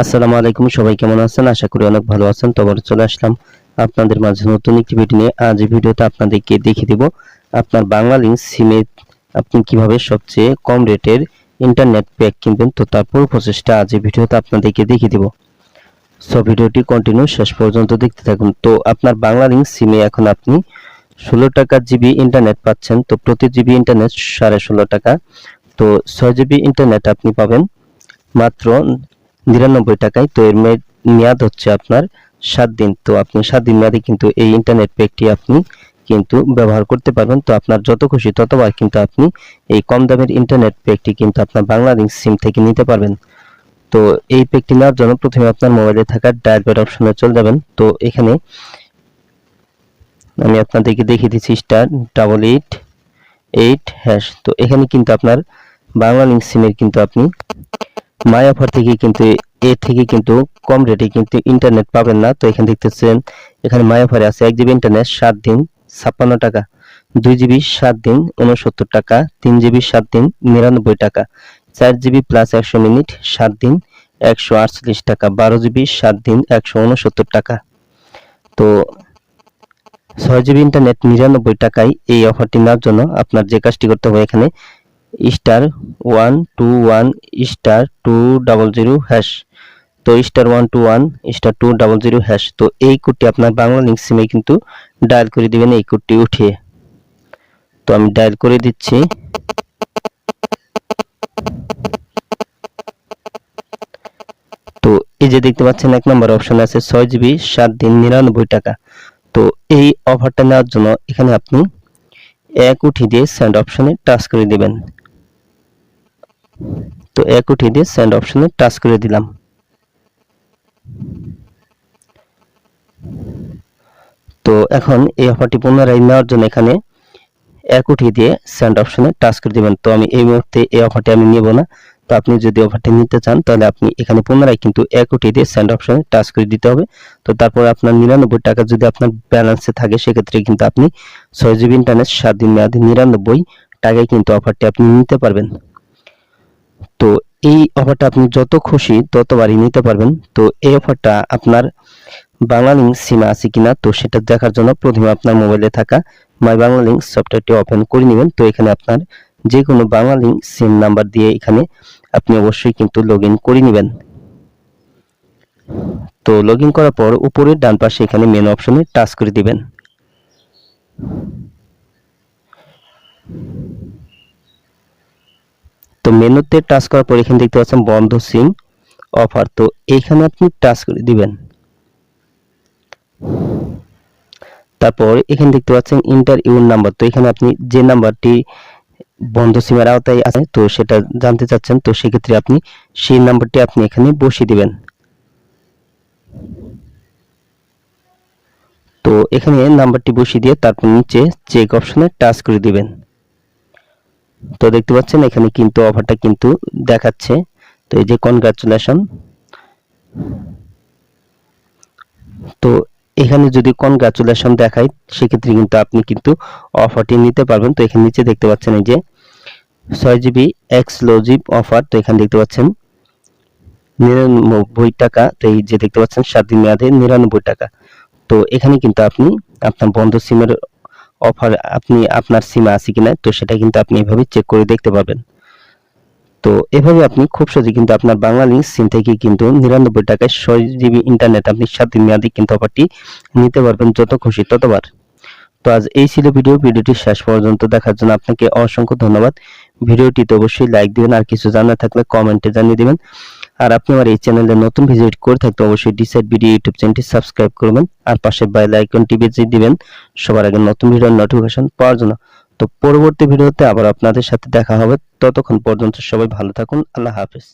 আসসালামু আলাইকুম, সবাই কেমন আছেন? আশা করি অনেক ভালো আছেন। তো আবার চলে আসলাম আপনাদের মাঝে নতুন একটি ভিডিও নিয়ে। আজ ভিডিওতে আপনাদেরকে দেখিয়ে দিব আপনার বাংলা লিঙ্ক সিমে আপনি কীভাবে সবচেয়ে কম রেটের ইন্টারনেট প্যাক কিনবেন। তো তার পুরো প্রসেসটা আজ ভিডিওতে আপনাদেরকে দেখিয়ে দিব। সো ভিডিওটি কন্টিনিউ শেষ পর্যন্ত দেখতে থাকুন। তো আপনার বাংলা লিঙ্ক সিমে এখন আপনি ষোলো টাকা জিবি ইন্টারনেট পাচ্ছেন। তো প্রতি জিবি ইন্টারনেট সাড়ে ষোলো টাকা। তো ছয় জিবি ইন্টারনেট আপনি পাবেন মাত্র নিরানব্বই টাকায় তো এর মেয়াদ হচ্ছে আপনার সাত দিন। তো আপনি সাত দিন মেয়াদে কিন্তু এই ইন্টারনেট প্যাকটি আপনি কিন্তু ব্যবহার করতে পারবেন। তো আপনার যত খুশি ততবার কিন্তু আপনি এই কম দামের ইন্টারনেট প্যাকটি কিন্তু আপনার বাংলাদেশ সিম থেকে নিতে পারবেন। তো এই প্যাকটি নেওয়ার জন্য প্রথমে আপনার মোবাইলে থাকা ডায়াল প্যাড অপশনে চলে যাবেন। তো এখানে আমি আপনাদেরকে দেখিয়ে দিচ্ছি star double eight eight hash তো এখানে কিন্তু আপনার বাংলা লিঙ্ক সিমের কিন্তু আপনি মাই থেকে কিন্তু এর থেকে কিন্তু কম রেটে কিন্তু ইন্টারনেট পাবেন না। তো এখানে দেখতেছেন, এখানে মাই আছে এক জিবি ইন্টারনেট সাত দিন, ছাপ্পান্ন টাকা। দুই জিবি সাত দিন উনসত্তর টাকা। তিন জিবি সাত দিন, নিরানব্বই টাকা। চার জিবি প্লাস একশো মিনিট, সাত দিন, একশো আটচল্লিশ টাকা। বারো জিবি সাত দিন, একশো উনসত্তর টাকা। তো ছয় জিবি ইন্টারনেট নিরানব্বই টাকায় এই অফারটি নেওয়ার জন্য আপনার যে কাজটি করতে হবে এখানে star one two one star two double zero hash তো star one two one star two double zero hash তো এই কোডটি আপনার বাংলা লিঙ্ক সিমে কিন্তু ডায়াল করে দিবেন, এই কোডটি উঠিয়ে। তো আমি ডায়াল করে দিচ্ছি। তো এই যে দেখতে পাচ্ছেন, এক নম্বর অপশন আছে ছয় জিবি সাত দিন নিরানব্বই টাকা। তো এই অফারটা নেওয়ার জন্য এখানে আপনি এক উঠি দিয়ে সেন্ড অপশনে টাচ করে দিবেন। তো এক উঠিয়ে দিয়ে সেন্ড অপশনে টাচ করে দিলাম। তো এখন এই অফারটি পুনরায় নেওয়ার জন্য এখানে এক উঠিয়ে দিয়ে সেন্ড অপশনে টাচ করে দিবেন। তো আমি এই মুহূর্তে এই অফারটি আমি নিব না। তো আপনি যদি অফারটি নিতে চান, তাহলে আপনি এখানে পুনরায় কিন্তু এক উঠিয়ে দিয়ে সেন্ড অপশনে টাচ করে দিতে হবে। তো তারপর আপনার নিরানব্বই টাকা যদি আপনার ব্যালেন্সে থাকে, সেক্ষেত্রে কিন্তু আপনি ছয় জিবি ইন্টারনেট সাত দিন মেয়াদে নিরানব্বই টাকায় কিন্তু অফারটি আপনি নিতে পারবেন। তো এই অফারটা আপনি যত খুশি ততবারই নিতে পারবেন। তো এই অফারটা আপনার বাংলা লিঙ্ক সিমে আছে কিনা, তো সেটা দেখার জন্য প্রথমে আপনার মোবাইলে থাকা মাই বাংলা লিঙ্ক সফটওয়্যারটি ওপেন করে নেবেন। তো এখানে আপনার যে কোনো বাংলা লিঙ্ক সিম নাম্বার দিয়ে এখানে আপনি অবশ্যই কিন্তু লগ ইন করে নেবেন। তো লগ ইন করার পর উপরের ডান পাশে এখানে মেন অপশনে টাচ করে দিবেন। তো মেনুতে টাচ করার পর এখানে দেখতে পাচ্ছেন বন্ধ সিম অফার তো এইখানে আপনি টাচ করে দিবেন। তারপর এখানে দেখতে পাচ্ছেন ইন্টার ইউর নাম্বার তো এখানে আপনি যে নাম্বারটি বন্ধ সিমের আওতায় আছে, তো সেটা জানতে চাচ্ছেন, তো সেক্ষেত্রে আপনি সেই নাম্বারটি আপনি এখানে বসিয়ে দিবেন। তো এখানে নাম্বারটি বসিয়ে দিয়ে তারপর নিচে চেক অপশনে টাচ করে দিবেন। তো দেখতে পাচ্ছেন, এখানে কিন্তু অফারটা কিন্তু দেখাচ্ছে। তো এই যে কনগ্রাচুলেশন তো এখানে যদি কনগ্রাচুলেশন দেখায়, সেক্ষেত্রে কিন্তু আপনি কিন্তু অফারটি নিতে পারবেন। তো এখানে নিচে দেখতে পাচ্ছেন এই যে ছয় জিবি এক্সক্লুসিভ অফার তো এখানে দেখতে পাচ্ছেন, নিরানব্বই টাকা। তো এই যে দেখতে পাচ্ছেন সাত দিন মেয়াদে নিরানব্বই টাকা। তো এখানে কিন্তু আপনি আপনার বন্ধ সিমের অফার আপনি আপনার সিমে আছে কিনা, তো সেটা কিন্তু আপনি এভাবে চেক করে দেখতে পারবেন। তো এভাবে আপনি খুব সহজে কিন্তু আপনার বাংলা লিঙ্ক সিম থেকে কিন্তু নিরানব্বই টাকায় ছয় জিবি ইন্টারনেট আপনি সাত দিন মেয়াদে কিন্তু অফারটি নিতে পারবেন যত খুশি ততবার। তো আজ এই ছিল ভিডিও ভিডিওটি শেষ পর্যন্ত দেখার জন্য আপনাকে অসংখ্য ধন্যবাদ। ভিডিওটিতে অবশ্যই লাইক দিবেন, আর কিছু জানা থাকলে কমেন্টে জানিয়ে দিবেন। আর আপনি আমার এই চ্যানেলে নতুন ভিজিট করে থাকতে অবশ্যই ডিসাইড ভিডিও ইউটিউব চ্যানেলটি সাবস্ক্রাইব করবেন আর পাশে বেল আইকনটি বেজে দিবেন সবার আগে নতুন ভিডিওর নোটিফিকেশন পাওয়ার জন্য। তো পরবর্তী ভিডিওতে আবার আপনাদের সাথে দেখা হবে। ততক্ষণ পর্যন্ত সবাই ভালো থাকুন। আল্লাহ হাফেজ।